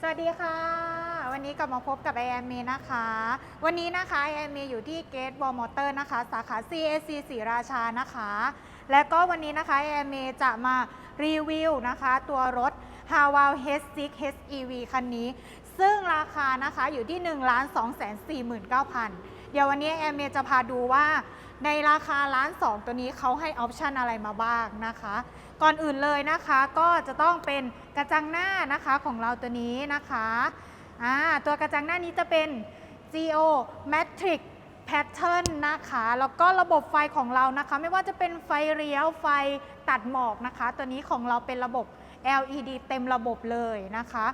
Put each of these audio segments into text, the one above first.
สวัสดีค่ะ วันนี้กลับมาพบกับ i อ m นะคะ วันนี้นะคะ i อ m อยู่ที่เกตบอลมอเตอร์นะคะ สาขา CAC ศรีราชานะคะ และก็วันนี้นะคะ i อ m จะมารีวิวนะคะ ตัวรถ h a w a l H6 HEV คันนี้ ซึ่งราคานะคะอยู่ที่ 1 2 4 9 0 0 0 เดี๋ยววันนี้ i อ m จะพาดูว่า ในราคาล้านสองตัวนี้เขาให้ออปชันอะไรมาบ้างนะคะ ก่อนอื่นเลยนะคะก็จะต้องเป็นกระจังหน้านะคะของเราตัวนี้นะคะอ่าตัวกระจังหน้านี้จะเป็น Geo Matrix Pattern นะคะ แล้วก็ระบบไฟของเรานะคะ ไม่ว่าจะเป็นไฟเลี้ยวไฟตัดหมอกนะคะ ตัวนี้ของเราเป็นระบบ LED เต็มระบบเลยนะคะ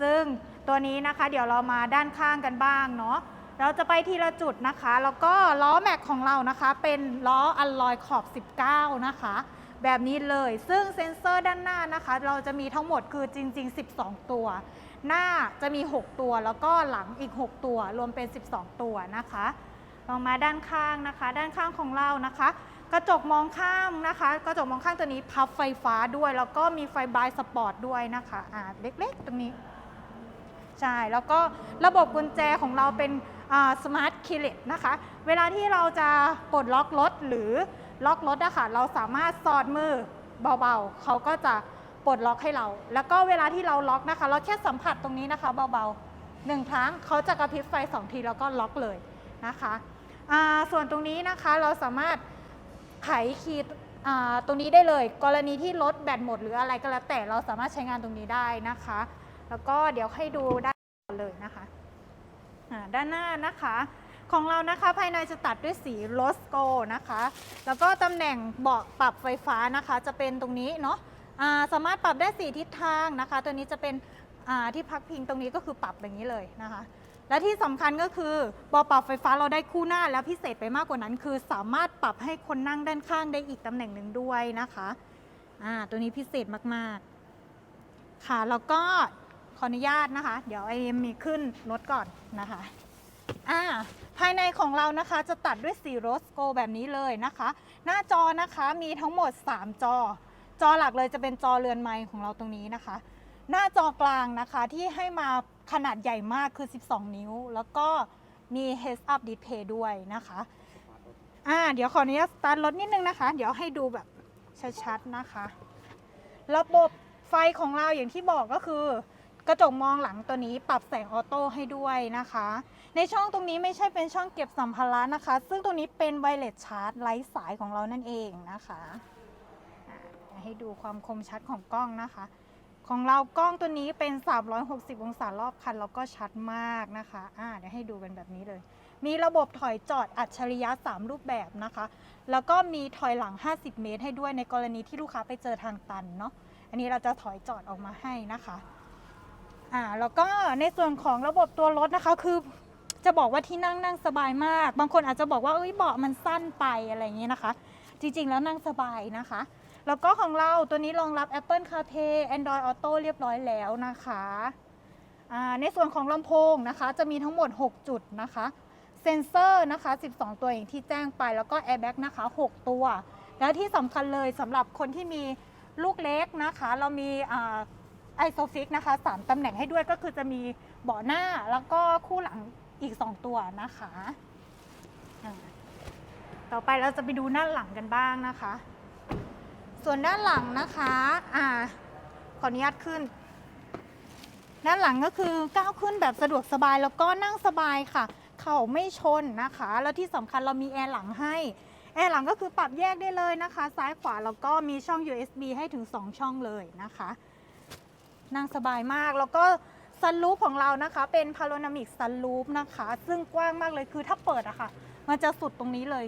ซึ่งตัวนี้นะคะเดี๋ยวเรามาด้านข้างกันบ้างเนาะ เราจะไปทีละจุดนะคะ แล้วก็ล้อแม็กของเรานะคะ เป็นล้ออัลลอยขอบ 19 นะคะ แบบนี้เลย ซึ่งเซ็นเซอร์ด้านหน้านะคะ เราจะมีทั้งหมดคือจริง ๆ 12 ตัว หน้าจะมี 6 ตัว แล้วก็หลังอีก 6 ตัว รวมเป็น 12 ตัวนะคะลองมาด้านข้างนะคะ ด้านข้างของเรานะคะ กระจกมองข้างนะคะ กระจกมองข้างตัวนี้พับไฟฟ้าด้วย แล้วก็มีไฟบายสปอร์ตด้วยนะคะอ่าเล็กๆตรงนี้ ใช่ แล้วก็ระบบกุญแจของเราเป็น สมาร์ทคีย์เลสนะคะ เวลาที่เราจะปลดล็อกรถหรือล็อกรถอะค่ะเราสามารถสอดมือเบาๆ เขาก็จะปลดล็อกให้เรา แล้วก็เวลาที่เราล็อกนะคะ เราแค่สัมผัสตรงนี้นะคะเบาๆหนึ่งครั้งเขาจะกระพริบไฟสองทีแล้วก็ล็อกเลยนะคะส่วนตรงนี้นะคะเราสามารถไขคีย์ตรงนี้ได้เลย กรณีที่รถแบตหมดหรืออะไรก็แล้วแต่เราสามารถใช้งานตรงนี้ได้นะคะ แล้วก็เดี๋ยวให้ดูได้เลยนะคะ ด้านหน้านะคะ ของเรานะคะภายในจะตัดด้วยสีโรสโกนะคะ แล้วก็ตำแหน่งเบาะปรับไฟฟ้านะคะ จะเป็นตรงนี้เนาะสามารถปรับได้สีทิศทางนะคะ ตัวนี้จะเป็นที่พักพิงตรงนี้ก็คือปรับอย่างนี้เลยนะคะ และที่สำคัญก็คือเบาะปรับไฟฟ้าเราได้คู่หน้าแล้วพิเศษไปมากกว่านั้น คือสามารถปรับให้คนนั่งด้านข้างได้อีกตำแหน่งหนึ่งด้วยนะคะตัวนี้พิเศษมากๆค่ะแล้วก็ ขออนุญาตนะคะ เดี๋ยวไอเอ็มมีขึ้นรถก่อนนะคะอ่าภายในของเรานะคะจะตัดด้วยสีโรสโกแบบนี้เลยนะคะ หน้าจอนะคะมีทั้งหมด 3 จอ จอหลักเลยจะเป็นจอเรือนไม้ของเราตรงนี้นะคะ หน้าจอกลางนะคะที่ให้มาขนาดใหญ่มากคือ 12 นิ้ว แล้วก็มี heads up display ด้วยนะคะอ่าเดี๋ยวขออนุญาตสตาร์ทรถนิดนึงนะคะ เดี๋ยวให้ดูแบบชัดๆนะคะ ระบบไฟของเราอย่างที่บอกก็คือ กระจกมองหลังตัวนี้ปรับแสงออโต้ให้ด้วยนะคะ ในช่องตรงนี้ไม่ใช่เป็นช่องเก็บสัมภาระนะคะ ซึ่งตรงนี้เป็นไวเลสชาร์จไร้สายของเรานั่นเองนะคะให้ดูความคมชัดของกล้องนะคะ ของเรากล้องตัวนี้เป็น 360 องศารอบคันแล้วก็ชัดมากนะคะอ่าเดี๋ยวให้ดูกันแบบนี้เลย มีระบบถอยจอดอัจฉริยะ 3 รูปแบบนะคะ แล้วก็มีถอยหลัง 50 เมตร ให้ด้วยในกรณีที่ลูกค้าไปเจอทางตันเนาะอันนี้เราจะถอยจอดออกมาให้นะคะ อ่าแล้วก็ในส่วนของระบบตัวรถนะคะคือจะบอกว่าที่นั่งนั่งสบายมาก บางคนอาจจะบอกว่าเอ้ยเบาะมันสั้นไปอะไรอย่างเงี้ยนะคะ จริงๆแล้วนั่งสบายนะคะ แล้วก็ของเราตัวนี้รองรับ Apple CarPlay Android Auto เรียบร้อยแล้วนะคะในส่วนของลำโพงนะคะจะมีทั้งหมด 6 จุดนะคะ เซ็นเซอร์นะคะ 12 ตัวอย่างที่แจ้งไปแล้วก็ Airbag นะคะ 6 ตัว แล้วที่สำคัญเลยสำหรับคนที่มีลูกเล็กนะคะ เรามี ไอโซฟิกนะคะ3ตำแหน่งให้ด้วยก็คือจะมีเบาะหน้าแล้วก็คู่หลังอีก 2 ตัวนะคะอ่าต่อไปเราจะไปดูด้านหลังกันบ้างนะคะ ส่วนด้านหลังนะคะอ่าขออนุญาตขึ้น ด้านหลังก็คือก้าวขึ้นแบบสะดวกสบายแล้วก็นั่งสบายค่ะ เข่าไม่ชนนะคะ แล้วที่สำคัญเรามีแอร์หลังให้ แอร์หลังก็คือปรับแยกได้เลยนะคะ ซ้ายขวาแล้วก็มีช่อง USB ให้ถึง 2 ช่องเลยนะคะ นั่งสบายมากแล้วก็ซันรูฟของเรานะคะ เป็นพาโ o นามิกซันรูฟนะคะ ซึ่งกว้างมากเลยคือถ้าเปิดอะค่ะ มันจะสุดตรงนี้เลย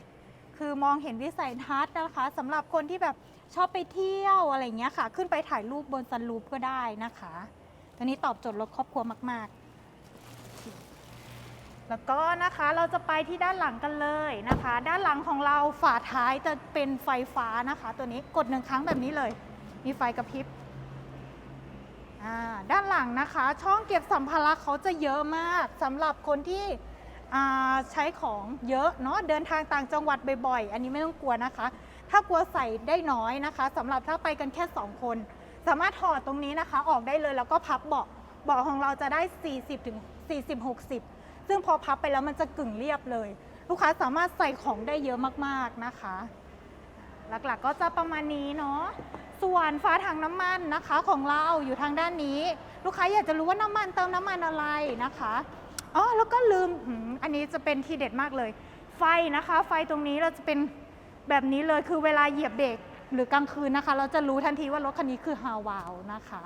คือมองเห็นวิสัยทัศน์นะคะสำหรับคนที่แบบชอบไปเที่ยวอะไรเงี้ยค่ะ ขึ้นไปถ่ายรูปบนซันรูฟก็ได้นะคะตัวนี้ตอบโจทย์รถครอบครัวมาก ๆ แล้วก็นะคะเราจะไปที่ด้านหลังกันเลยนะคะ ด้านหลังของเราฝาท้ายจะเป็นไฟฟ้านะคะ ตัวนี้กดหนึ่งครั้งแบบนี้เลย มีไฟกระพริบ อ่าด้านหลังนะคะ ช่องเก็บสัมภาระเขาจะเยอะมากสำหรับคนที่อ่าใช้ของเยอะเนาะเดินทางต่างจังหวัดบ่อยๆ อันนี้ไม่ต้องกลัวนะคะ ถ้ากลัวใส่ได้น้อยนะคะสำหรับถ้าไปกันแค่ 2 คน สามารถถอดตรงนี้นะคะออกได้เลยแล้วก็พับเบาะเบาะของเราจะได้ 40ถึง40 60 ซึ่งพอพับไปแล้วมันจะกึ่งเรียบเลย ลูกค้าสามารถใส่ของได้เยอะมากๆนะคะ หลักๆก็จะประมาณนี้เนาะ ส่วนฝาถังน้ำมันนะคะของเราอยู่ทางด้านนี้ ลูกค้าอยากจะรู้ว่าน้ำมันเติมน้ำมันอะไรนะคะอ๋อแล้วก็ลืมอืมอันนี้จะเป็นทีเด็ดมากเลย ไฟนะคะ ไฟตรงนี้เราจะเป็นแบบนี้เลยคือเวลาเหยียบเบรกหรือกลางคืนนะคะ เราจะรู้ทันทีว่ารถคันนี้คือฮาวาวนะคะ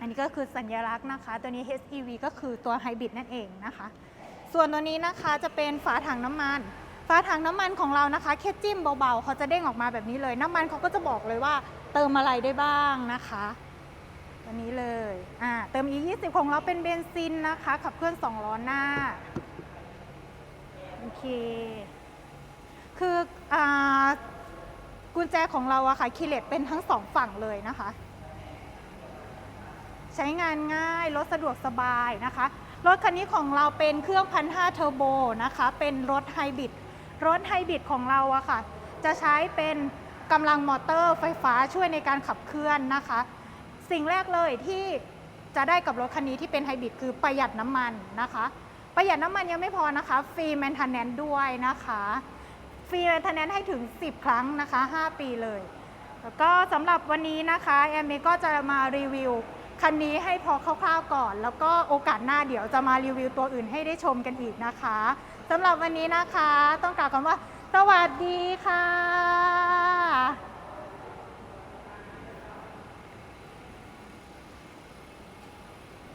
อันนี้ก็คือสัญลักษณ์นะคะ ตัวนี้ HEV ก็คือตัวไฮบริดนั่นเองนะคะ ส่วนตัวนี้นะคะจะเป็นฝาถังน้ำมัน ฝาถังน้ำมันของเรานะคะแค่จิ้มเบาๆเขาจะเด้งออกมาแบบนี้เลย น้ำมันเขาก็จะบอกเลยว่า เติมอะไรได้บ้างนะคะตัวนี้เลยอ่าเติม E20 ของเราเป็นเบนซินนะคะขับเคลื่อน2ล้อหน้าโอเคคืออากุญแจของเราอะค่ะคีเลตเป็นทั้งสองฝั่งเลยนะคะ ใช้งานง่ายรถสะดวกสบายนะคะ รถคันนี้ของเราเป็นเครื่องพันห้าเทอร์โบนะคะ เป็นรถไฮบริด รถไฮบริดของเราอะค่ะ จะใช้เป็นกำลังมอเตอร์ไฟฟ้าช่วยในการขับเคลื่อนนะคะ สิ่งแรกเลยที่จะได้กับรถคันนี้ที่เป็นไฮบริดคือประหยัดน้ำมันนะคะ ประหยัดน้ำมันยังไม่พอนะคะฟรีแมนเทนแนนด้วยนะคะฟรีแมนเทนแนนให้ถึง 10 ครั้งนะคะ 5 ปีเลย แล้วก็สำหรับวันนี้นะคะแอมเมก็จะมารีวิวคันนี้ให้พอคร่าวๆก่อน แล้วก็โอกาสหน้าเดี๋ยวจะมารีวิวตัวอื่นให้ได้ชมกันอีกนะคะ สำหรับวันนี้นะคะ ต้องกล่าวคำว่า สวัสดีค่ะ